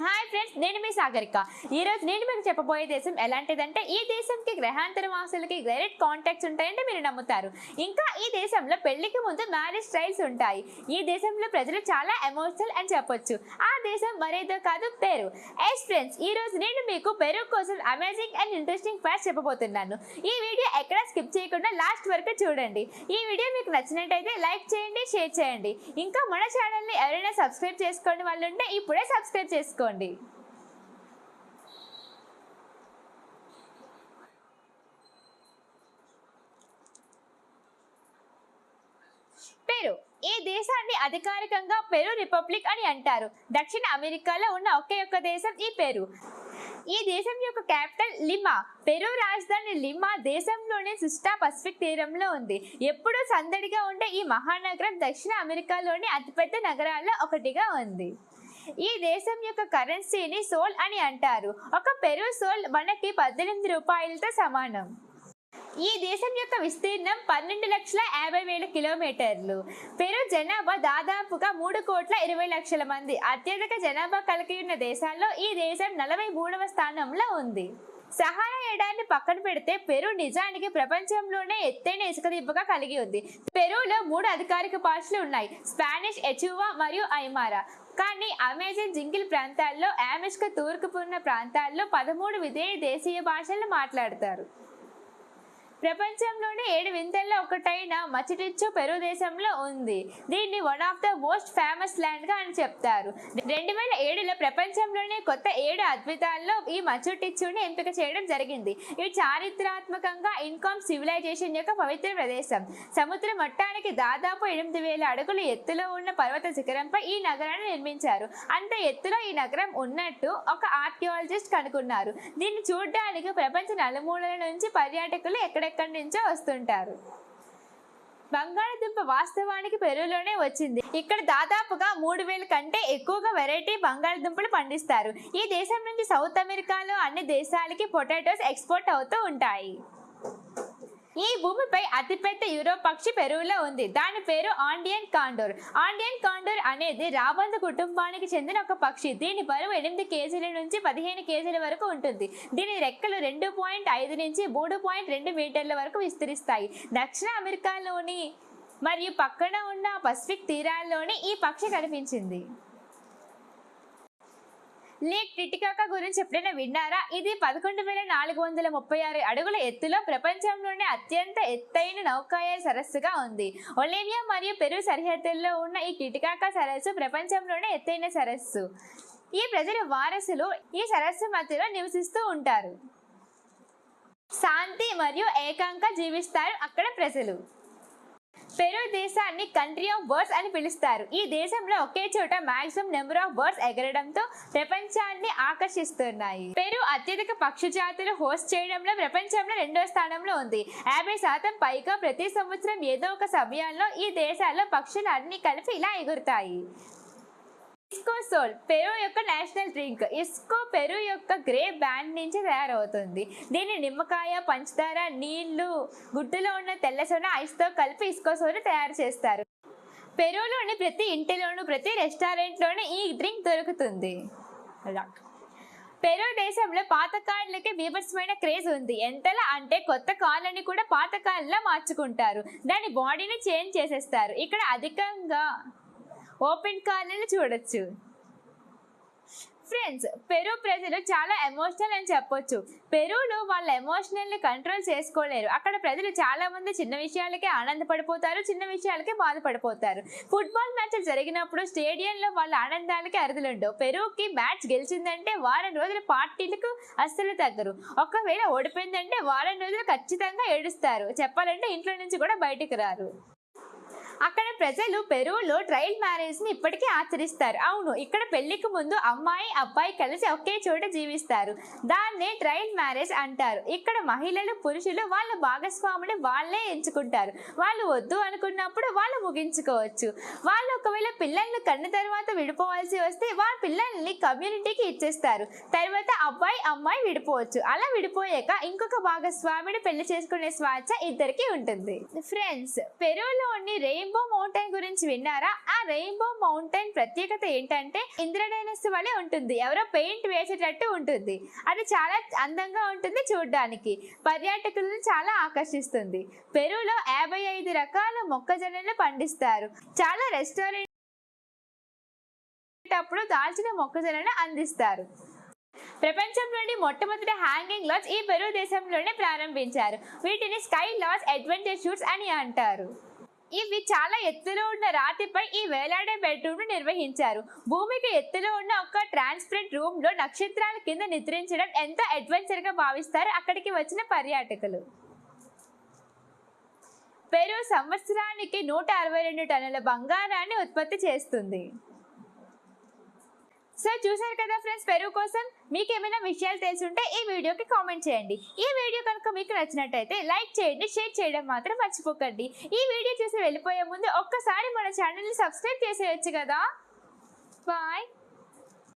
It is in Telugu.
హాయ్ ఫ్రెండ్స్ నేను మీ సాగరిక. ఈ రోజు నేను మీకు చెప్పబోయే దేశం ఎలాంటిదంటే ఈ దేశంకి గ్రహాంతర వాసులకి డైరెక్ట్ కాంటాక్ట్స్ ఉంటాయంటే మీరు నమ్ముతారు. ఇంకా ఈ దేశంలో పెళ్ళికి ముందు మ్యారేజ్ స్టైల్స్ ఉంటాయి. ఈ దేశంలో ప్రజలు చాలా ఎమోషనల్ అని చెప్పొచ్చు. ఆ దేశం మరేదో కాదు పెరు ఎస్ ఫ్రెండ్స్ ఈ రోజు నేను మీకు పెరు కోసం అమేజింగ్ అండ్ ఇంట్రెస్టింగ్ ఫ్యాక్ట్స్ చెప్పబోతున్నాను. ఈ వీడియో ఎక్కడ స్కిప్ చేయకుండా లాస్ట్ వరకు చూడండి. ఈ వీడియో మీకు నచ్చినట్టయితే లైక్ చేయండి షేర్ చేయండి. ఇంకా మన ఛానల్ని ఎవరైనా సబ్స్క్రైబ్ చేసుకోండి వాళ్ళు ఉంటే ఇప్పుడే సబ్స్క్రైబ్ చేసుకోండి. పేరు ఈ దేశాన్ని అధికారికంగా పెరు రిపబ్లిక్ అని అంటారు. దక్షిణ అమెరికాలో ఉన్న ఒకే ఒక్క దేశం ఈ పెరు. ఈ దేశం యొక్క క్యాపిటల్ లిమా. పెరు రాజధాని లిమా దేశంలోని సుస్టా పసిఫిక్ తీరంలో ఉంది. ఎప్పుడూ సందడిగా ఉండే ఈ మహానగరం దక్షిణ అమెరికాలోని అతిపెద్ద నగరాల్లో ఒకటిగా ఉంది. ఈ దేశం యొక్క కరెన్సీని సోల్ అని అంటారు. ఒక పెరు సోల్ మనకి పద్దెనిమిది రూపాయలతో సమానం. ఈ దేశం యొక్క విస్తీర్ణం పన్నెండు లక్షల యాభై వేల కిలోమీటర్లు. పెరు జనాభా దాదాపుగా మూడు కోట్ల ఇరవై లక్షల మంది. అత్యధిక జనాభా కలిగి ఉన్న దేశాల్లో ఈ దేశం నలభై మూడవ స్థానంలో ఉంది. సహారా ఎడారిని పక్కన పెడితే పెరు నిజానికి ప్రపంచంలోనే ఎత్తైన ఇసుక దిబ్బగా కలిగి ఉంది. పెరులో మూడు అధికారిక భాషలు ఉన్నాయి. స్పానిష్ ఎచువా మరియు ఐమారా. కానీ అమెజాన్ జింగిల్ ప్రాంతాల్లో ఆమెష్క తూర్పు ఉన్న ప్రాంతాల్లో పదమూడు విధేయ దేశీయ భాషలను మాట్లాడతారు. ప్రపంచంలోనే ఏడు వింతల్లో ఒకటైన మచిటిచ్చు పెరు దేశంలో ఉంది. దీన్ని one of the most famous ల్యాండ్గా అని చెప్తారు. రెండు వేల ఏడులో ప్రపంచంలోనే కొత్త ఏడు అద్భుతాల్లో ఈ మచుటిచ్చుని ఎంపిక చేయడం జరిగింది. ఇది చారిత్రాత్మకంగా ఇన్కామ్ సివిలైజేషన్ యొక్క పవిత్ర ప్రదేశం. సముద్ర మట్టానికి దాదాపు ఎనిమిది వేల అడుగుల ఎత్తులో ఉన్న పర్వత శిఖరంపై ఈ నగరాన్ని నిర్మించారు. అంత ఎత్తులో ఈ నగరం ఉన్నట్టు ఒక ఆర్కియాలజిస్ట్ కనుగొన్నారు దీన్ని చూడడానికి ప్రపంచ నలుమూలల నుంచి పర్యాటకులు ఎక్కడ ఎక్కడెక్కడి నుంచో వస్తుంటారు. బంగాళదుంప వాస్తవానికి పెరులోనే వచ్చింది. ఇక్కడ దాదాపుగా మూడు వేల కంటే ఎక్కువగా వెరైటీ బంగాళదుంపలు పండిస్తారు. ఈ దేశం నుంచి సౌత్ అమెరికాలో అన్ని దేశాలకి పొటాటోస్ ఎక్స్పోర్ట్ అవుతూ ఉంటాయి. ఈ భూమిపై అతిపెద్ద యూరోప్ పక్షి పెరువులో ఉంది. దాని పేరు ఆండియన్ కాండోర్. ఆండియన్ కాండోర్ అనేది రాబంద కుటుంబానికి చెందిన ఒక పక్షి. దీని బరువు ఎనిమిది కేజీల నుంచి పదిహేను కేజీల వరకు ఉంటుంది. దీని రెక్కలు రెండు పాయింట్ ఐదు నుంచి మూడు పాయింట్ రెండు మీటర్ల వరకు విస్తరిస్తాయి. దక్షిణ అమెరికాలోని మరియు పక్కన ఉన్న పసిఫిక్ తీరాల్లోని ఈ పక్షి కనిపించింది. లేక్ టిటికాకా గురించి ఎప్పుడైనా విన్నారా? ఇది పదకొండు వేల నాలుగు వందల ముప్పై ఆరు అడుగుల ఎత్తులో ప్రపంచంలోనే అత్యంత ఎత్తైన నౌకాయ సరస్సుగా ఉంది. ఒలేవియా మరియు పెరు సరిహద్దుల్లో ఉన్న ఈ టిటికాకా సరస్సు ప్రపంచంలోనే ఎత్తైన సరస్సు. ఈ ప్రజల వారసులు ఈ సరస్సు మధ్యలో నివసిస్తూ ఉంటారు. శాంతి మరియు ఏకాంక జీవిస్తారు అక్కడ ప్రజలు. పెరు దేశాన్ని కంట్రీ ఆఫ్ వర్డ్స్ అని పిలుస్తారు. ఈ దేశంలో ఒకే చోట మాక్సిమం నెంబర్ ఆఫ్ వర్డ్స్ ఎగరడంతో ప్రపంచాన్ని ఆకర్షిస్తున్నాయి. పెరు అత్యధిక పక్షి జాతులు హోస్ట్ చేయడంలో ప్రపంచంలో రెండో స్థానంలో ఉంది. యాభై శాతం పైగా ప్రతి సంవత్సరం ఏదో ఒక సమయంలో ఈ దేశాల్లో పక్షులు అన్ని కలిపి ఇలా ఎగురుతాయి. ఇస్కో సోల్ పెరు యొక్క నేషనల్ డ్రింక్ ఇస్కో పెరు యొక్క గ్రే బ్యాండ్ నుంచి తయారవుతుంది. దీన్ని నిమ్మకాయ పంచదార నీళ్ళు గుడ్డులో ఉన్న తెల్ల సోన ఐస్తో కలిపి ఇస్కో సోల్ తయారు చేస్తారు. పెరులోని ప్రతి ఇంటిలోను ప్రతి రెస్టారెంట్లోనూ ఈ డ్రింక్ దొరుకుతుంది. పెరు దేశంలో పాత కార్లకి బీభత్సమైన క్రేజ్ ఉంది. ఎంతలా అంటే కొత్త కార్లని కూడా పాత కార్లా మార్చుకుంటారు. దాని బాడీని చేంజ్ చేసేస్తారు. ఇక్కడ అధికంగా ఓపెన్ కార్లను చూడొచ్చు. ఫ్రెండ్స్ పెరు ప్రజలు చాలా ఎమోషనల్ అని చెప్పొచ్చు. పెరులో వాళ్ళ ఎమోషనల్ని కంట్రోల్ చేసుకోలేరు. అక్కడ ప్రజలు చాలా మంది చిన్న విషయాలకే ఆనందపడిపోతారు చిన్న విషయాలకే బాధపడిపోతారు. ఫుట్బాల్ మ్యాచ్లు జరిగినప్పుడు స్టేడియంలో వాళ్ళ ఆనందాలకి అరుదులుండవు. పెరుకి మ్యాచ్ గెలిచిందంటే వారం రోజుల పార్టీలకు అస్సలు తగ్గరు. ఒకవేళ ఓడిపోయిందంటే వారం రోజులు ఖచ్చితంగా ఏడుస్తారు. చెప్పాలంటే ఇంట్లో నుంచి కూడా బయటికి రారు. అక్కడ ప్రజలు పెరువులో ట్రయల్ మ్యారేజ్ని ఇప్పటికీ ఆచరిస్తారు. అవును ఇక్కడ పెళ్ళికి ముందు అమ్మాయి అబ్బాయి కలిసి ఒకే చోట జీవిస్తారు. దాన్నే ట్రయల్ మ్యారేజ్ అంటారు. ఇక్కడ మహిళలు పురుషులు వాళ్ళ భాగస్వామిని వాళ్ళే ఎంచుకుంటారు. వాళ్ళు వద్దు అనుకున్నప్పుడు వాళ్ళు ముగించుకోవచ్చు. వాళ్ళు ఒకవేళ పిల్లల్ని కన్న తర్వాత విడిపోవాల్సి వస్తే వాళ్ళ పిల్లల్ని కమ్యూనిటీకి ఇచ్చేస్తారు. తర్వాత అబ్బాయి అమ్మాయి విడిపోవచ్చు. అలా విడిపోయాక ఇంకొక భాగస్వామిని పెళ్ళి చేసుకునే స్వేచ్ఛ ఇద్దరికి ఉంటుంది. ఫ్రెండ్స్ పెరువులోని రే రెయిన్బో మౌంటైన్ గురించి విన్నారా? ఆ రెయిన్బో మౌంటైన్ ప్రత్యేకత ఏంటంటే ఇంద్రడైనస్ వలె ఉంటుంది. ఎవరో పెయింట్ వేసేటట్టు ఉంటుంది. అది చాలా అందంగా ఉంటుంది చూడడానికి. పర్యాటకులను చాలా ఆకర్షిస్తుంది. పెరులో యాభై ఐదు రకాల మొక్కజొన్నలు పండిస్తారు. చాలా రెస్టారెంట్ అప్పుడు దాల్చిన మొక్కజొన్నను అందిస్తారు. ప్రపంచంలోని మొట్టమొదటి హ్యాంగింగ్ లాజ్ ఈ పెరు దేశంలోనే ప్రారంభించారు. వీటిని స్కై లాజ్ అడ్వెంచర్ షూట్స్ అని అంటారు. ఇవి చాలా ఎత్తులో ఉన్న రాతిపై ఈ వేలాడే బెడ్రూమ్ను నిర్వహించారు. భూమికి ఎత్తులో ఉన్న ఒక ట్రాన్స్పరెంట్ రూమ్లో నక్షత్రాల కింద నిద్రించడం ఎంతో అడ్వెంచర్గా భావిస్తారు అక్కడికి వచ్చిన పర్యాటకులు. పెరు సంవత్సరానికి నూట అరవై రెండు టన్నుల బంగారాన్ని ఉత్పత్తి చేస్తుంది. సో చూసారు కదా ఫ్రెండ్స్ పెరుగు కోసం మీకు ఏమైనా విషయాలు తెలుసుంటే ఈ వీడియోకి కామెంట్ చేయండి. ఈ వీడియో కనుక మీకు నచ్చినట్టయితే లైక్ చేయండి షేర్ చేయడం మాత్రం మర్చిపోకండి. ఈ వీడియో చూసి వెళ్ళిపోయే ముందు ఒక్కసారి మన ఛానల్ని సబ్స్క్రైబ్ చేసేయచ్చు కదా. బాయ్.